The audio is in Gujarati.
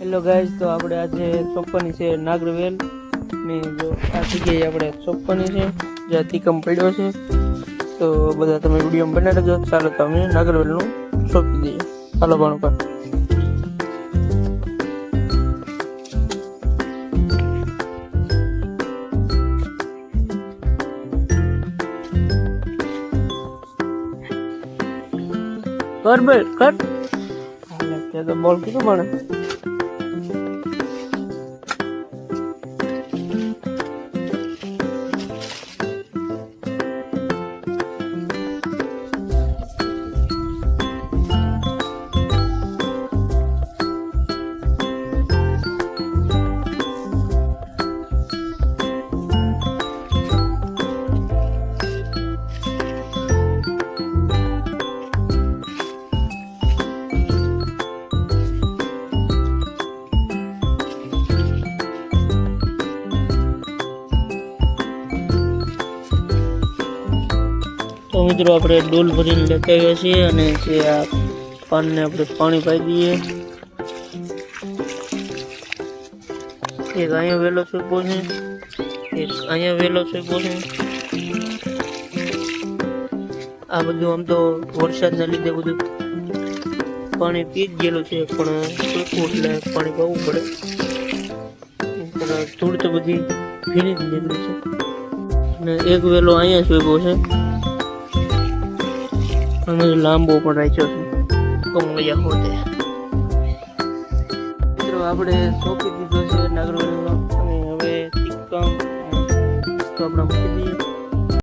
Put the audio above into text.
હેલો ગાઈઝ તો આપણે આજે ચોપ્પની છે નાગરવેલ. ને જો આ જગ્યાએ આપણે ચોપ્પની છે જ્યાં તીકમ પડ્યો છે. તો બધા તમે વીડિયો બનાવી દેજો ચાલો તો અમે નાગરવેલનું સોંપી દઈએ. ચાલો પણ પર કર બે કર. હાલે તો બોલ કીધું પણ. તો મિત્રો આપણે ડોલ ભરીને લેતા છીએ અને જે આ પાનને આપણે પાણી પાઈ દઈએ. એક અહીંયા વહેલો ચોખ્ખો છે. એક અહીંયા વહેલો ચોખ્ખો છે. આ બધું આમ તો વરસાદના લીધે બધું પાણી પી જ ગયેલું છે, પણ સૂકું એટલે પાણી પાવું પડે. ધૂળ તો બધી ભીની જ નીકળી છે. અને એક વેલો અહીંયા ચોખ્ખો છે. અને લાંબો પણ રાખ્યો છે. કમળિયા હોતે. મિત્રો, આપણે સોંપી દીધો છે નાગરવેલનો અને હવે ટીકમ તો આપણે મૂકી દઈએ.